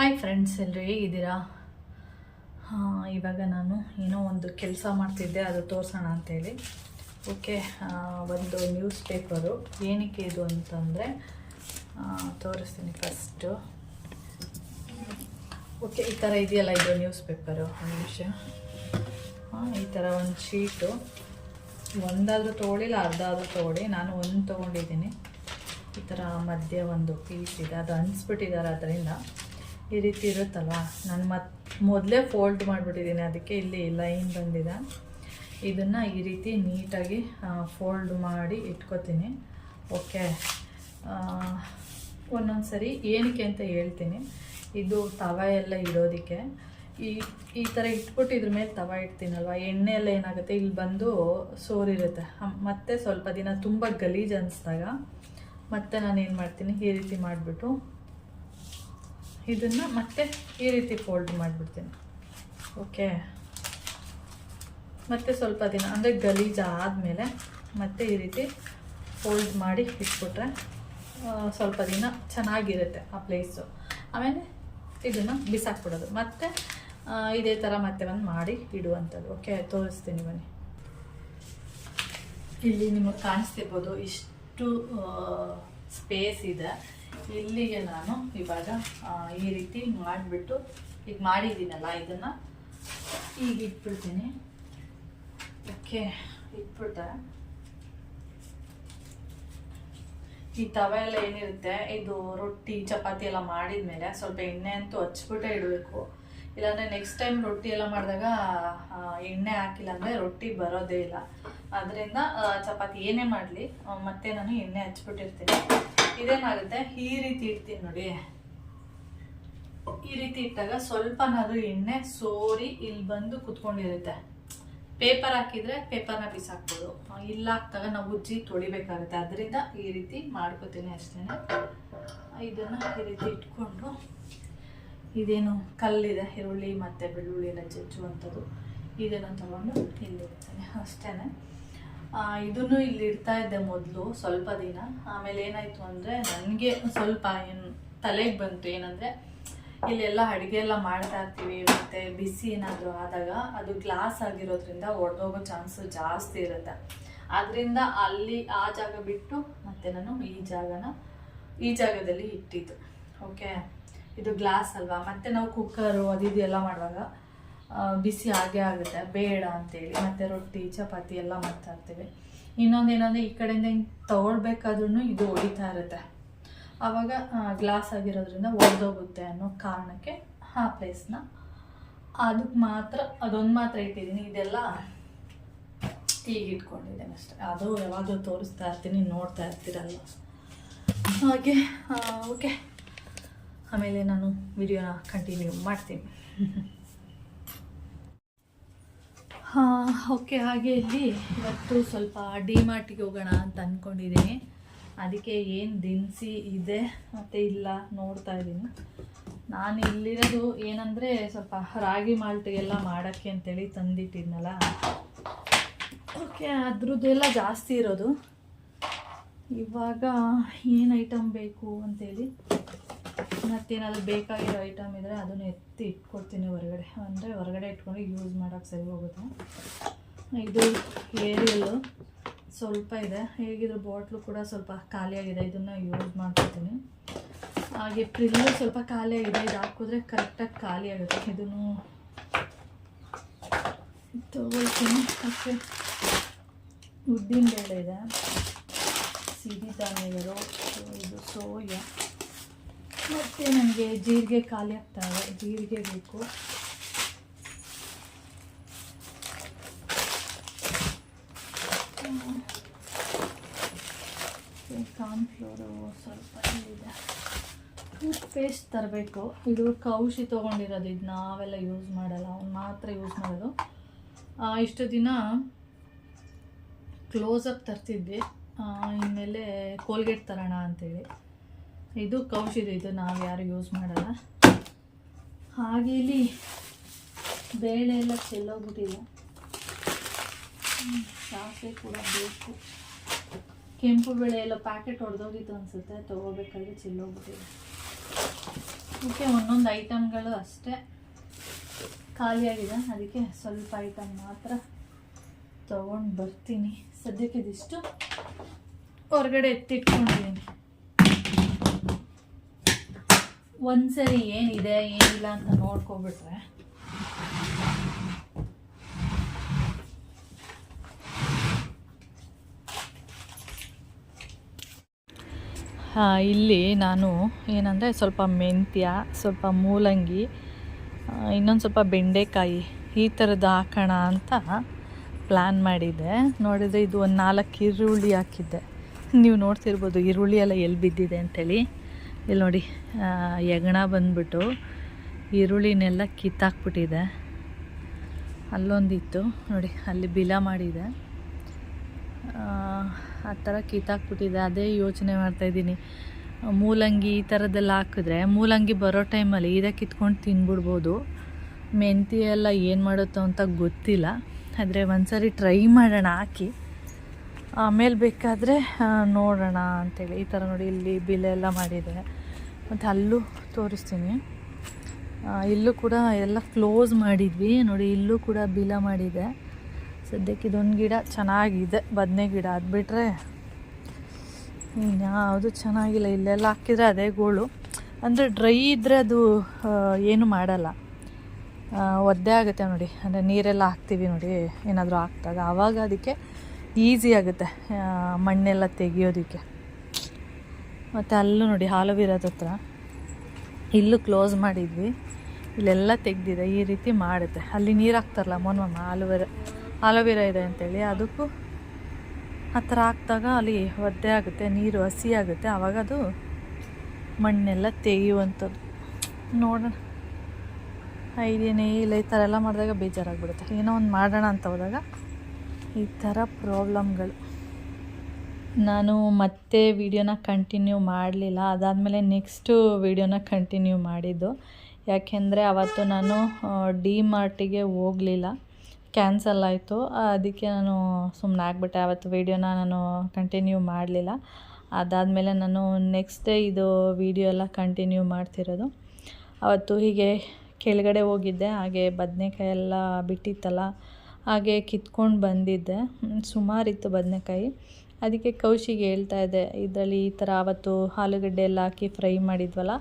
Hi friends ಎಲ್ಲರೂ ಹೇಗಿದ್ದೀರಾ? ಹಾಂ, ಇವಾಗ ನಾನು ಏನೋ ಒಂದು ಕೆಲಸ ಮಾಡ್ತಿದ್ದೆ, ಅದು ತೋರಿಸೋಣ ಅಂತೇಳಿ. ಓಕೆ ಒಂದು ನ್ಯೂಸ್ ಪೇಪರು ಏನಕ್ಕೆ ಇದು ಅಂತಂದರೆ ತೋರಿಸ್ತೀನಿ ಫಸ್ಟು ಓಕೆ, ಈ ಥರ ಇದೆಯಲ್ಲ ಇದು ನ್ಯೂಸ್ ಪೇಪರು ಒಂದು ನಿಮಿಷ. ಹಾಂ, ಈ ಥರ ಒಂದು ಶೀಟು ಒಂದಾದರೂ ತೊಗೊಳ್ಳಿಲ್ಲ ಅರ್ಧ ಆದರೂ ತೊಗೊಳ್ಳಿ. ನಾನು ಒಂದು ತೊಗೊಂಡಿದ್ದೀನಿ. ಈ ಥರ ಮಧ್ಯೆ ಒಂದು ಪೀಸ್ ಇದೆ. ಅದು ಅನ್ಸ್ಬಿಟ್ಟಿದ್ದಾರೆ ಅದರಿಂದ. ಈ ರೀತಿ ಇರುತ್ತಲ್ವ? ನಾನು ಮತ್ತೆ ಮೊದಲೇ ಫೋಲ್ಡ್ ಮಾಡಿಬಿಟ್ಟಿದ್ದೀನಿ ಅದಕ್ಕೆ ಇಲ್ಲಿ ಲೈನ್ ಬಂದಿದೆ. ಇದನ್ನು ಈ ರೀತಿ ನೀಟಾಗಿ ಫೋಲ್ಡ್ ಮಾಡಿ ಇಟ್ಕೋತೀನಿ. ಓಕೆ ಒಂದೊಂದು ಸರಿ ಏನಕ್ಕೆ ಅಂತ ಹೇಳ್ತೀನಿ. ಇದು ತವ ಎಲ್ಲ ಇಡೋದಕ್ಕೆ. ಈ ಈ ಥರ ಇಟ್ಬಿಟ್ಟು ಇದ್ರ ಮೇಲೆ ತವ ಇಡ್ತೀನಲ್ವ? ಎಣ್ಣೆ ಎಲ್ಲ ಏನಾಗುತ್ತೆ? ಇಲ್ಲಿ ಬಂದು ಸೋರಿರುತ್ತೆ. ಮತ್ತೆ ಸ್ವಲ್ಪ ದಿನ ತುಂಬ ಗಲೀಜು ಅನಿಸ್ದಾಗ ಮತ್ತೆ ನಾನು ಏನು ಮಾಡ್ತೀನಿ? ಈ ರೀತಿ ಮಾಡಿಬಿಟ್ಟು ಇದನ್ನು ಮತ್ತೆ ಈ ರೀತಿ ಫೋಲ್ಡ್ ಮಾಡಿಬಿಡ್ತೀನಿ. ಓಕೆ ಮತ್ತೆ ಸ್ವಲ್ಪ ದಿನ, ಅಂದರೆ ಗಲೀಜು ಆದಮೇಲೆ ಮತ್ತೆ ಈ ರೀತಿ ಫೋಲ್ಡ್ ಮಾಡಿ ಇಟ್ಬಿಟ್ರೆ ಸ್ವಲ್ಪ ದಿನ ಚೆನ್ನಾಗಿರುತ್ತೆ ಆ ಪ್ಲೇಸು ಆಮೇಲೆ ಇದನ್ನು ಬಿಸಾಕ್ಬಿಡೋದು. ಮತ್ತೆ ಇದೇ ಥರ ಮತ್ತೆ ಒಂದು ಮಾಡಿ ಇಡುವಂಥದ್ದು. ಓಕೆ ತೋರಿಸ್ತೀನಿ ಬನ್ನಿ. ಇಲ್ಲಿ ನಿಮಗೆ ಕಾಣಿಸ್ತಿರ್ಬೋದು ಇಷ್ಟು ಸ್ಪೇಸ್ ಇದೆ. ಇಲ್ಲಿಗೆ ನಾನು ಇವಾಗ ಈ ರೀತಿ ಮಾಡಿಬಿಟ್ಟು ಈಗ ಮಾಡಿದ್ದೀನಲ್ಲ ಇದನ್ನು. ಈಗ ಇಟ್ಬಿಡ್ತೀನಿ. ಓಕೆ ಇಟ್ಬಿಟ್ಟೆ ಈ ತವ ಎಲ್ಲ ಏನಿರುತ್ತೆ, ಇದು ರೊಟ್ಟಿ, ಚಪಾತಿ ಎಲ್ಲ ಮಾಡಿದ್ಮೇಲೆ ಸ್ವಲ್ಪ ಎಣ್ಣೆ ಅಂತೂ ಹಚ್ಬಿಟ್ಟೆ ಇಡಬೇಕು. ಇಲ್ಲಾಂದರೆ ನೆಕ್ಸ್ಟ್ ಟೈಮ್ ರೊಟ್ಟಿ ಎಲ್ಲ ಮಾಡಿದಾಗ ಎಣ್ಣೆ ಹಾಕಿಲ್ಲ ಅಂದರೆ ರೊಟ್ಟಿ ಬರೋದೇ ಇಲ್ಲ. ಅದರಿಂದ ಚಪಾತಿ ಏನೇ ಮಾಡಲಿ ಮತ್ತೆ ನಾನು ಎಣ್ಣೆ ಹಚ್ಬಿಟ್ಟಿರ್ತೀನಿ. ಇದೇನಾಗುತ್ತೆ? ಈ ರೀತಿ ಇಡ್ತೀನಿ ನೋಡಿ. ಈ ರೀತಿ ಇಟ್ಟಾಗ ಸ್ವಲ್ಪನಾದ್ರೂ ಎಣ್ಣೆ ಸೋರಿ ಇಲ್ಲಿ ಬಂದು ಕುತ್ಕೊಂಡಿರುತ್ತೆ. ಪೇಪರ್ ಹಾಕಿದ್ರೆ ಪೇಪರ್ನ ಬಿಸಾಕ್ಬೋದು. ಇಲ್ಲ ಹಾಕ್ದಾಗ ನಾವು ಉಜ್ಜಿ ತೊಳಿಬೇಕಾಗುತ್ತೆ. ಅದರಿಂದ ಈ ರೀತಿ ಮಾಡ್ಕೋತೀನಿ ಅಷ್ಟೇ ಇದನ್ನು ಈ ರೀತಿ ಇಟ್ಕೊಂಡು ಇದೇನು ಕಲ್ಲಿದೆ, ಈರುಳ್ಳಿ ಮತ್ತು ಬೆಳ್ಳುಳ್ಳಿ ಎಲ್ಲ ಜಜ್ಜುವಂಥದ್ದು. ಇದನ್ನು ತಗೊಂಡು ಇಲ್ಲಿ ಇಡ್ತೇನೆ ಅಷ್ಟೇ ಇದನ್ನು ಇಲ್ಲಿ ಇಡ್ತಾ ಇದ್ದೆ ಮೊದಲು ಸ್ವಲ್ಪ ದಿನ. ಆಮೇಲೆ ಏನಾಯಿತು ಅಂದರೆ ನನಗೆ ಸ್ವಲ್ಪ ಏನು ತಲೆಗೆ ಬಂತು. ಏನಂದರೆ ಇಲ್ಲೆಲ್ಲ ಅಡುಗೆ ಎಲ್ಲ ಮಾಡ್ತಾ ಇರ್ತೀವಿ, ಮತ್ತು ಬಿಸಿ ಏನಾದರೂ ಆದಾಗ ಅದು ಗ್ಲಾಸ್ ಆಗಿರೋದ್ರಿಂದ ಒಡೆದೋಗೋ ಚಾನ್ಸು ಜಾಸ್ತಿ ಇರುತ್ತೆ. ಅದರಿಂದ ಅಲ್ಲಿ ಆ ಜಾಗ ಬಿಟ್ಟು ಮತ್ತೆ ನಾನು ಈ ಜಾಗನ, ಈ ಜಾಗದಲ್ಲಿ ಇಟ್ಟಿದ್ದು. ಓಕೆ ಇದು ಗ್ಲಾಸ್ ಅಲ್ವಾ? ಮತ್ತು ನಾವು ಕುಕ್ಕರು ಅದು ಇದು ಎಲ್ಲ ಮಾಡುವಾಗ ಬಿಸಿ ಆಗೇ ಆಗುತ್ತೆ. ಬೇಡ ಅಂತೇಳಿ. ಮತ್ತೆ ರೊಟ್ಟಿ, ಚಪಾತಿ ಎಲ್ಲ ಮಾಡ್ತಾ ಇರ್ತೀವಿ. ಇನ್ನೊಂದು ಏನಂದರೆ, ಈ ಕಡೆಯಿಂದ ಹಿಂಗೆ ತೊಗೊಳ್ಬೇಕಾದ್ರೂ ಇದು ಹೊಡಿತಾ ಇರುತ್ತೆ. ಆವಾಗ ಗ್ಲಾಸ್ ಆಗಿರೋದ್ರಿಂದ ಒಡೆದೋಗುತ್ತೆ ಅನ್ನೋ ಕಾರಣಕ್ಕೆ ಆ ಪ್ಲೇಸ್ನ ಅದಕ್ಕೆ ಮಾತ್ರ, ಅದೊಂದು ಮಾತ್ರ ಇಟ್ಟಿದ್ದೀನಿ. ಇದೆಲ್ಲ ಹೀಗೆ ಅಷ್ಟೇ. ಅದು ಯಾವಾಗಲೂ ತೋರಿಸ್ತಾ ಇರ್ತೀನಿ, ನೋಡ್ತಾ ಇರ್ತೀರಲ್ಲ ಹಾಗೆ ಓಕೆ ಆಮೇಲೆ ನಾನು ವಿಡಿಯೋನ ಕಂಟಿನ್ಯೂ ಮಾಡ್ತೀನಿ. ಓಕೆ ಹಾಗೆ ಇಲ್ಲಿ ಇವತ್ತು ಸ್ವಲ್ಪ ಡಿ ಮಾರ್ಟಿಗೆ ಹೋಗೋಣ ಅಂತ ಅಂದ್ಕೊಂಡಿದ್ದೀನಿ ಅದಕ್ಕೆ ಏನು ದಿನಸಿ ಇದೆ ಮತ್ತು ಇಲ್ಲ ನೋಡ್ತಾ ಇದ್ದೀನಿ. ನಾನು ಇಲ್ಲಿರೋದು ಏನಂದರೆ ಸ್ವಲ್ಪ ರಾಗಿ ಮಾಲ್ಟಿಗೆಲ್ಲ ಮಾಡೋಕ್ಕೆ ಅಂತೇಳಿ ತಂದಿಟ್ಟಿದ್ನಲ್ಲ. ಓಕೆ ಅದ್ರದ್ದೆಲ್ಲ ಜಾಸ್ತಿ ಇರೋದು. ಇವಾಗ ಏನು ಐಟಮ್ ಬೇಕು ಅಂತೇಳಿ ಮತ್ತೇನಾದರೂ ಬೇಕಾಗಿರೋ ಐಟಮ್ ಇದ್ದರೆ ಅದನ್ನು ಎತ್ತಿ ಇಟ್ಕೊಡ್ತೀನಿ ಹೊರಗಡೆ. ಅಂದರೆ ಹೊರಗಡೆ ಇಟ್ಕೊಂಡು ಯೂಸ್ ಮಾಡೋಕ್ಕೆ ಸರಿ ಹೋಗುತ್ತೆ. ಇದು ಏರಿಯಲ್ಲು ಸ್ವಲ್ಪ ಇದೆ. ಹೇಗಿದ್ರು ಬಾಟ್ಲು ಕೂಡ ಸ್ವಲ್ಪ ಖಾಲಿಯಾಗಿದೆ. ಇದನ್ನು ಯೂಸ್ ಮಾಡ್ಕೊತೀನಿ ಹಾಗೆ ಪ್ರಿಲ್ಲು ಸ್ವಲ್ಪ ಖಾಲಿಯಾಗಿದೆ. ಇದು ಹಾಕಿದ್ರೆ ಕರೆಕ್ಟಾಗಿ ಖಾಲಿ ಆಗುತ್ತೆ ಇದನ್ನು ತಗೊಳ್ತೀನಿ. ಮತ್ತು ಉದ್ದಿನ ಬೇಳೆ ಇದೆ. ಸಿಹಿ ಧಾನ್ಯಗಳು, ಇದು ಸೋಯಾ. ಮತ್ತು ನನಗೆ ಜೀರಿಗೆ ಖಾಲಿ ಆಗ್ತಾವೆ ಜೀರಿಗೆ ಬೇಕು. ಕಾರ್ನ್ಫ್ಲೋರು ಸ್ವಲ್ಪ ಇಲ್ಲಿದೆ ಟೂತ್ ಪೇಸ್ಟ್ ತರಬೇಕು. ಇದು ಕೌಶಿ ತೊಗೊಂಡಿರೋದು. ಇದು ನಾವೆಲ್ಲ ಯೂಸ್ ಮಾಡಲ್ಲ. ಅವ್ನು ಮಾತ್ರ ಯೂಸ್ ಮಾಡೋದು. ಇಷ್ಟು ದಿನ ಕ್ಲೋಸಪ್ ತರ್ತಿದ್ವಿ. ಇನ್ಮೇಲೆ ಕೋಲ್ಗೇಟ್ ತರೋಣ ಅಂತೇಳಿ. ಇದು ಕೌಶಿದು ಇದು ನಾವು ಯಾರು ಯೂಸ್ ಮಾಡಲ್ಲ. ಹಾಗೆ ಇಲ್ಲಿ ಬೇಳೆ ಎಲ್ಲ ಚೆಲ್ಲೋಗ್ಬಿಟ್ಟಿದೆ. ಸಾಸೆ ಕೂಡ ಬೇಕು. ಕೆಂಪು ಬೇಳೆ ಎಲ್ಲ ಪ್ಯಾಕೆಟ್ ಹೊಡೆದೋಗಿತ್ತು ಅನಿಸುತ್ತೆ, ತೊಗೋಬೇಕಾದ್ರೆ ಚೆಲ್ಲೋಗ್ಬಿಟ್ಟಿದೆ. ಓಕೆ ಒಂದೊಂದು ಐಟಮ್ಗಳು ಅಷ್ಟೇ. ಖಾಲಿಯಾಗಿದೆ, ಅದಕ್ಕೆ ಸ್ವಲ್ಪ ಐಟಮ್ ಮಾತ್ರ ತೊಗೊಂಡು ಬರ್ತೀನಿ. ಸದ್ಯಕ್ಕೆ ಇದಿಷ್ಟು. ಹೊರಗಡೆ ಎತ್ತಿಟ್ಕೊಂಡಿದ್ದೀನಿ ಒಂದ್ಸರಿ ಏನಿದೆ, ಏನಿಲ್ಲ ಅಂತ ನೋಡ್ಕೊಬಿಟ್ರೆ. ಹಾಂ, ಇಲ್ಲಿ ನಾನು ಏನಂದರೆ ಸ್ವಲ್ಪ ಮೆಂತ್ಯ, ಸ್ವಲ್ಪ ಮೂಲಂಗಿ ಇನ್ನೊಂದು ಸ್ವಲ್ಪ ಬೆಂಡೆಕಾಯಿ ಈ ಥರದ್ದು ಹಾಕೋಣ ಅಂತ ಪ್ಲ್ಯಾನ್ ಮಾಡಿದ್ದೆ. ನೋಡಿದರೆ ಇದು ಒಂದು ನಾಲ್ಕು ಈರುಳ್ಳಿ ಹಾಕಿದ್ದೆ. ನೀವು ನೋಡ್ತಿರ್ಬೋದು, ಈರುಳ್ಳಿ ಎಲ್ಲ ಎಲ್ಲಿ ಬಿದ್ದಿದೆ ಅಂತೇಳಿ. ಇಲ್ಲಿ ನೋಡಿ ಯಗಣ ಬಂದ್ಬಿಟ್ಟು ಈರುಳ್ಳಿನೆಲ್ಲ ಕಿತ್ತಾಕ್ಬಿಟ್ಟಿದೆ. ಅಲ್ಲೊಂದಿತ್ತು ನೋಡಿ ಅಲ್ಲಿ ಬಿಲ ಮಾಡಿದೆ. ಆ, ಆ ಥರ ಕಿತ್ತಾಕ್ಬಿಟ್ಟಿದೆ. ಅದೇ ಯೋಚನೆ ಮಾಡ್ತಾಯಿದ್ದೀನಿ ಮೂಲಂಗಿ ಈ ಥರದ್ದೆಲ್ಲ ಹಾಕಿದ್ರೆ ಮೂಲಂಗಿ ಬರೋ ಟೈಮಲ್ಲಿ ಇದೇ ಕಿತ್ಕೊಂಡು ತಿನ್ಬಿಡ್ಬೋದು. ಮೆಂತಿ ಎಲ್ಲ ಏನು ಮಾಡುತ್ತೋ ಅಂತ ಗೊತ್ತಿಲ್ಲ. ಆದರೆ ಒಂದ್ಸರಿ ಟ್ರೈ ಮಾಡೋಣ ಹಾಕಿ. ಆಮೇಲೆ ಬೇಕಾದರೆ ನೋಡೋಣ ಅಂತೇಳಿ. ಈ ಥರ ನೋಡಿ ಇಲ್ಲಿ ಬಿಲ್ ಎಲ್ಲ ಮಾಡಿದೆ. ಮತ್ತು ಅಲ್ಲೂ ತೋರಿಸ್ತೀನಿ. ಇಲ್ಲೂ ಕೂಡ ಎಲ್ಲ ಕ್ಲೋಸ್ ಮಾಡಿದ್ವಿ. ನೋಡಿ, ಇಲ್ಲೂ ಕೂಡ ಬಿಲ ಮಾಡಿದೆ. ಸದ್ಯಕ್ಕೆ ಇದೊಂದು ಗಿಡ ಚೆನ್ನಾಗಿದೆ. ಬದನೆ ಗಿಡ ಅದು ಬಿಟ್ಟರೆ ಇನ್ಯಾವುದು ಚೆನ್ನಾಗಿಲ್ಲ. ಇಲ್ಲೆಲ್ಲ ಹಾಕಿದರೆ ಅದೇ ಗೋಳು. ಅಂದರೆ ಡ್ರೈ ಇದ್ದರೆ ಅದು ಏನು ಮಾಡಲ್ಲ. ಒದ್ದೆ ಆಗುತ್ತೆ ನೋಡಿ. ಅಂದರೆ ನೀರೆಲ್ಲ ಹಾಕ್ತೀವಿ ನೋಡಿ. ಏನಾದರೂ ಹಾಕ್ದಾಗ ಆವಾಗ ಅದಕ್ಕೆ ಈಸಿ ಆಗುತ್ತೆ ಮಣ್ಣೆಲ್ಲ ತೆಗಿಯೋದಕ್ಕೆ. ಮತ್ತು ಅಲ್ಲೂ ನೋಡಿ, ಹಾಲುವೀರದ ಹತ್ರ. ಇಲ್ಲೂ ಕ್ಲೋಸ್ ಮಾಡಿದ್ವಿ. ಇಲ್ಲೆಲ್ಲ ತೆಗ್ದಿದೆ, ಈ ರೀತಿ ಮಾಡುತ್ತೆ. ಅಲ್ಲಿ ನೀರು ಹಾಕ್ತಾರಲ್ಲ ಮೊನ್ಮಮ್ಮ ಆಲೋವೆರ ಆಲೋವೆರಾ ಇದೆ ಅಂತೇಳಿ, ಅದಕ್ಕೂ ಆ ಥರ ಹಾಕ್ದಾಗ ಅಲ್ಲಿ ಒದ್ದೆ ಆಗುತ್ತೆ, ನೀರು ಹಸಿ ಆಗುತ್ತೆ. ಆವಾಗ ಅದು ಮಣ್ಣೆಲ್ಲ ತೆಗೆಯುವಂಥದ್ದು. ನೋಡೋಣ. ಐಡಿಯಾನೇ ಇಲ್ಲ, ಈ ಥರ ಎಲ್ಲ ಮಾಡಿದಾಗ ಬೇಜಾರಾಗ್ಬಿಡುತ್ತೆ. ಏನೋ ಒಂದು ಮಾಡೋಣ ಅಂತ ಹೋದಾಗ ಈ ಥರ ಪ್ರಾಬ್ಲಮ್ಗಳು. ನಾನು ಮತ್ತೆ ವಿಡಿಯೋನ ಕಂಟಿನ್ಯೂ ಮಾಡಲಿಲ್ಲ. ಅದಾದಮೇಲೆ ನೆಕ್ಸ್ಟು ವಿಡಿಯೋನ ಕಂಟಿನ್ಯೂ ಮಾಡಿದ್ದು. ಯಾಕೆಂದರೆ ಅವತ್ತು ನಾನು ಡಿ ಮಾರ್ಟಿಗೆ ಹೋಗಲಿಲ್ಲ. ಕ್ಯಾನ್ಸಲ್ ಆಯಿತು. ಅದಕ್ಕೆ ನಾನು ಸುಮ್ಮನೆ ಆಗಿಬಿಟ್ಟೆ. ಅವತ್ತು ವಿಡಿಯೋನ ನಾನು ಕಂಟಿನ್ಯೂ ಮಾಡಲಿಲ್ಲ. ಅದಾದಮೇಲೆ ನಾನು ನೆಕ್ಸ್ಟ್ ಡೇ ಇದು ವಿಡಿಯೋ ಎಲ್ಲ ಕಂಟಿನ್ಯೂ ಮಾಡ್ತಿರೋದು. ಅವತ್ತು ಹೀಗೆ ಕೆಳಗಡೆ ಹೋಗಿದ್ದೆ. ಹಾಗೆ ಬದನೆಕಾಯಿ ಎಲ್ಲ ಬಿಟ್ಟಿತ್ತಲ್ಲ. ಹಾಗೆ ಕಿತ್ಕೊಂಡು ಬಂದಿದ್ದೆ. ಸುಮಾರಿತ್ತು ಬದನೆಕಾಯಿ. ಅದಕ್ಕೆ ಕೌಶಿಗೆ ಹೇಳ್ತಾ ಇದ್ದೆ, ಇದರಲ್ಲಿ ಈ ಥರ ಆವತ್ತು ಆಲೂಗಡ್ಡೆ ಎಲ್ಲ ಹಾಕಿ ಫ್ರೈ ಮಾಡಿದ್ವಲ್ಲ,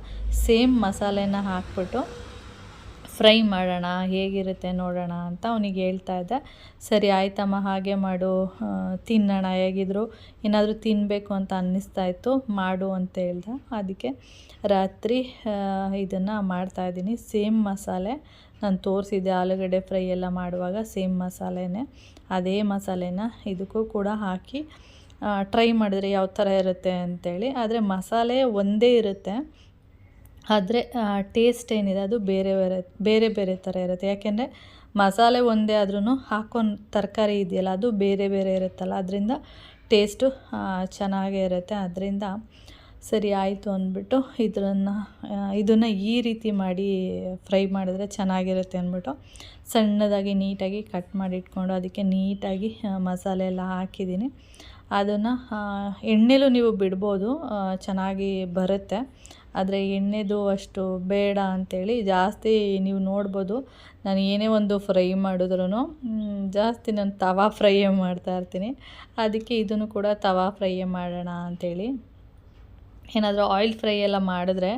ಸೇಮ್ ಮಸಾಲೆನ ಹಾಕ್ಬಿಟ್ಟು ಫ್ರೈ ಮಾಡೋಣ, ಹೇಗಿರುತ್ತೆ ನೋಡೋಣ ಅಂತ ಅವನಿಗೆ ಹೇಳ್ತಾ ಇದ್ದೆ. ಸರಿ, ಆಯ್ತಮ್ಮ, ಹಾಗೆ ಮಾಡು. ತಿನ್ನೋಣ, ಹೇಗಿದ್ರು ಏನಾದರೂ ತಿನ್ನಬೇಕು ಅಂತ ಅನ್ನಿಸ್ತಾ ಇತ್ತು. ಮಾಡು ಅಂತ ಹೇಳ್ದೆ. ಅದಕ್ಕೆ ರಾತ್ರಿ ಇದನ್ನು ಮಾಡ್ತಾಯಿದ್ದೀನಿ ಸೇಮ್ ಮಸಾಲೆ ನಾನು ತೋರಿಸಿದ್ದೆ, ಆಲೂಗಡ್ಡೆ ಫ್ರೈ ಎಲ್ಲ ಮಾಡುವಾಗ ಸೇಮ್ ಮಸಾಲೆನೇ. ಅದೇ ಮಸಾಲೆನ ಇದಕ್ಕೂ ಕೂಡ ಹಾಕಿ ಟ್ರೈ ಮಾಡಿದ್ರೆ ಯಾವ ಥರ ಇರುತ್ತೆ ಅಂತೇಳಿ. ಆದರೆ ಮಸಾಲೆ ಒಂದೇ ಇರುತ್ತೆ. ಆದರೆ ಟೇಸ್ಟ್ ಏನಿದೆ, ಅದು ಬೇರೆ ಬೇರೆ ಬೇರೆ ಬೇರೆ ಥರ ಇರುತ್ತೆ. ಯಾಕೆಂದರೆ, ಮಸಾಲೆ ಒಂದೇ ಆದ್ರೂ ಹಾಕೋ ತರಕಾರಿ ಇದೆಯಲ್ಲ, ಅದು ಬೇರೆ ಬೇರೆ ಇರುತ್ತಲ್ಲ, ಅದರಿಂದ ಟೇಸ್ಟು ಚೆನ್ನಾಗೇ ಇರುತ್ತೆ. ಅದರಿಂದ ಸರಿ ಆಯಿತು ಅಂದ್ಬಿಟ್ಟು ಇದನ್ನು ಇದನ್ನು ಈ ರೀತಿ ಮಾಡಿ ಫ್ರೈ ಮಾಡಿದ್ರೆ ಚೆನ್ನಾಗಿರುತ್ತೆ ಅಂದ್ಬಿಟ್ಟು ಸಣ್ಣದಾಗಿ ನೀಟಾಗಿ ಕಟ್ ಮಾಡಿ ಇಟ್ಕೊಂಡು ಅದಕ್ಕೆ ನೀಟಾಗಿ ಮಸಾಲೆ ಎಲ್ಲ ಹಾಕಿದ್ದೀನಿ. ಅದನ್ನು ಎಣ್ಣೆಲೂ ನೀವು ಬಿಡ್ಬೋದು ಚೆನ್ನಾಗಿ ಬರುತ್ತೆ. ಆದರೆ ಎಣ್ಣೆದು ಅಷ್ಟು ಬೇಡ ಅಂಥೇಳಿ ಜಾಸ್ತಿ ನೀವು ನೋಡ್ಬೋದು. ನಾನು ಏನೇ ಒಂದು ಫ್ರೈ ಮಾಡಿದ್ರೂ ಜಾಸ್ತಿ ನಾನು ತವಾ ಫ್ರೈಯೇ ಮಾಡ್ತಾಯಿರ್ತೀನಿ ಅದಕ್ಕೆ ಇದನ್ನು ಕೂಡ ತವಾ ಫ್ರೈಯೇ ಮಾಡೋಣ ಅಂಥೇಳಿ ಏನಾದರೂ ಆಯಿಲ್ ಫ್ರೈ ಎಲ್ಲ ಮಾಡಿದ್ರೆ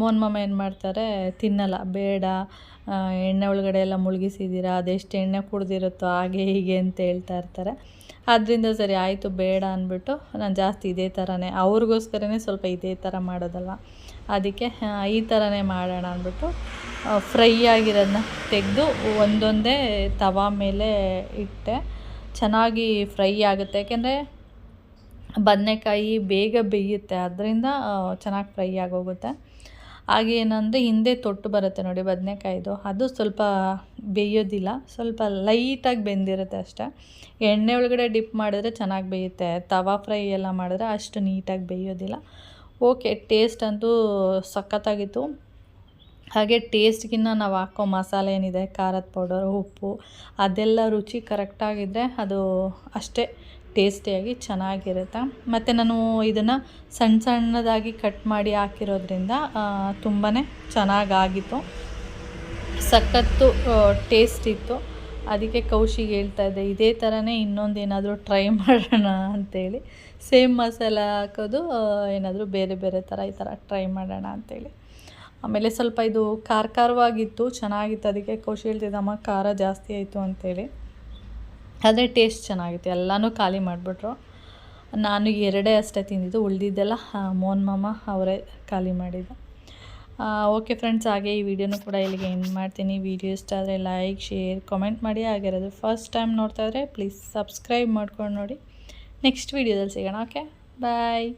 ಮೋನ್ ಮಮ್ಮ ಏನು ಮಾಡ್ತಾರೆ? ತಿನ್ನಲ್ಲ. ಬೇಡ. ಎಣ್ಣೆ ಒಳಗಡೆ ಎಲ್ಲ ಮುಳುಗಿಸಿದ್ದೀರಾ ಅದೆಷ್ಟು ಎಣ್ಣೆ ಕುಡ್ದಿರುತ್ತೋ ಹಾಗೆ ಹೀಗೆ ಅಂತ ಹೇಳ್ತಾ ಇರ್ತಾರೆ. ಆದ್ದರಿಂದ ಸರಿ, ಆಯಿತು, ಬೇಡ ಅಂದ್ಬಿಟ್ಟು ನಾನು ಜಾಸ್ತಿ ಇದೇ ಥರನೇ ಅವ್ರಿಗೋಸ್ಕರನೇ ಸ್ವಲ್ಪ ಇದೇ ಥರ ಮಾಡೋದಲ್ವ? ಅದಕ್ಕೆ ಈ ಥರನೇ ಮಾಡೋಣ ಅಂದ್ಬಿಟ್ಟು ಫ್ರೈ ಆಗಿರೋದನ್ನ ತೆಗೆದು ಒಂದೊಂದೇ ತವಾ ಮೇಲೆ ಇಟ್ಟೆ. ಚೆನ್ನಾಗಿ ಫ್ರೈ ಆಗುತ್ತೆ. ಯಾಕೆಂದರೆ ಬದನೆಕಾಯಿ ಬೇಗ ಬೇಯುತ್ತೆ, ಅದರಿಂದ ಚೆನ್ನಾಗಿ ಫ್ರೈ ಆಗೋಗುತ್ತೆ. ಹಾಗೆ ಏನಂದರೆ, ಹಿಂದೆ ತೊಟ್ಟು ಬರುತ್ತೆ ನೋಡಿ ಬದನೆಕಾಯ್ದು. ಅದು ಸ್ವಲ್ಪ ಬೇಯೋದಿಲ್ಲ, ಸ್ವಲ್ಪ ಲೈಟಾಗಿ ಬೆಂದಿರುತ್ತೆ ಅಷ್ಟೇ. ಎಣ್ಣೆ ಒಳಗಡೆ ಡಿಪ್ ಮಾಡಿದ್ರೆ ಚೆನ್ನಾಗಿ ಬೇಯುತ್ತೆ. ತವಾ ಫ್ರೈ ಎಲ್ಲ ಮಾಡಿದ್ರೆ ಅಷ್ಟು ನೀಟಾಗಿ ಬೇಯೋದಿಲ್ಲ. ಓಕೆ, ಟೇಸ್ಟ್ ಅಂತೂ ಸಖತ್ತಾಗಿತ್ತು. ಹಾಗೆ ಟೇಸ್ಟ್ಗಿನ್ನ ನಾವು ಹಾಕೋ ಮಸಾಲೆ ಏನಿದೆ, ಖಾರದ ಪೌಡರ್, ಉಪ್ಪು, ಅದೆಲ್ಲ ರುಚಿ ಕರೆಕ್ಟಾಗಿದ್ದರೆ ಅದು ಅಷ್ಟೇ. ಟೇಸ್ಟಿಯಾಗಿ ಚೆನ್ನಾಗಿರುತ್ತೆ. ಮತ್ತು ನಾನು ಇದನ್ನು ಸಣ್ಣ ಸಣ್ಣದಾಗಿ ಕಟ್ ಮಾಡಿ ಹಾಕಿರೋದ್ರಿಂದ ತುಂಬಾ ಚೆನ್ನಾಗಾಗಿತ್ತು. ಸಖತ್ತು ಟೇಸ್ಟ್ ಇತ್ತು. ಅದಕ್ಕೆ ಕೌಶಿಗೆ ಹೇಳ್ತಾ ಇದ್ದೆ, ಇದೇ ಥರನೇ ಇನ್ನೊಂದು ಏನಾದರೂ ಟ್ರೈ ಮಾಡೋಣ ಅಂತೇಳಿ. ಸೇಮ್ ಮಸಾಲ ಹಾಕೋದು ಏನಾದರೂ ಬೇರೆ ಬೇರೆ ಥರ ಈ ಥರ ಟ್ರೈ ಮಾಡೋಣ ಅಂತೇಳಿ. ಆಮೇಲೆ ಸ್ವಲ್ಪ ಇದು ಖಾರ ಖಾರವಾಗಿತ್ತು, ಚೆನ್ನಾಗಿತ್ತು. ಅದಕ್ಕೆ ಕೌಶಿ ಹೇಳ್ತಿದ್ದಮ್ಮ ಖಾರ ಜಾಸ್ತಿ ಆಯಿತು ಅಂತೇಳಿ. ಆದರೆ ಟೇಸ್ಟ್ ಚೆನ್ನಾಗಿತ್ತು, ಎಲ್ಲನೂ ಖಾಲಿ ಮಾಡಿಬಿಟ್ರು. ನಾನು ಎರಡೇ ಅಷ್ಟೇ ತಿಂದಿದ್ದು, ಉಳಿದಿದ್ದೆಲ್ಲ ಮೋನ್ ಮಾಮ ಅವರೇ ಖಾಲಿ ಮಾಡಿದ್ದು. ಓಕೆ ಫ್ರೆಂಡ್ಸ್ ಹಾಗೆ ಈ ವಿಡಿಯೋನೂ ಕೂಡ ಇಲ್ಲಿಗೆ ಎಂಡ್ ಮಾಡ್ತೀನಿ. ವಿಡಿಯೋ ಇಷ್ಟ ಆದರೆ ಲೈಕ್ ಶೇರ್ ಕಮೆಂಟ್ ಮಾಡಿ. ಆಗಿರೋದು ಫಸ್ಟ್ ಟೈಮ್ ನೋಡ್ತಾ ಇದ್ರೆ ಪ್ಲೀಸ್ ಸಬ್ಸ್ಕ್ರೈಬ್ ಮಾಡ್ಕೊಂಡು ನೋಡಿ. ನೆಕ್ಸ್ಟ್ ವೀಡಿಯೋದಲ್ಲಿ ಸಿಗೋಣ ಓಕೆ ಬಾಯ್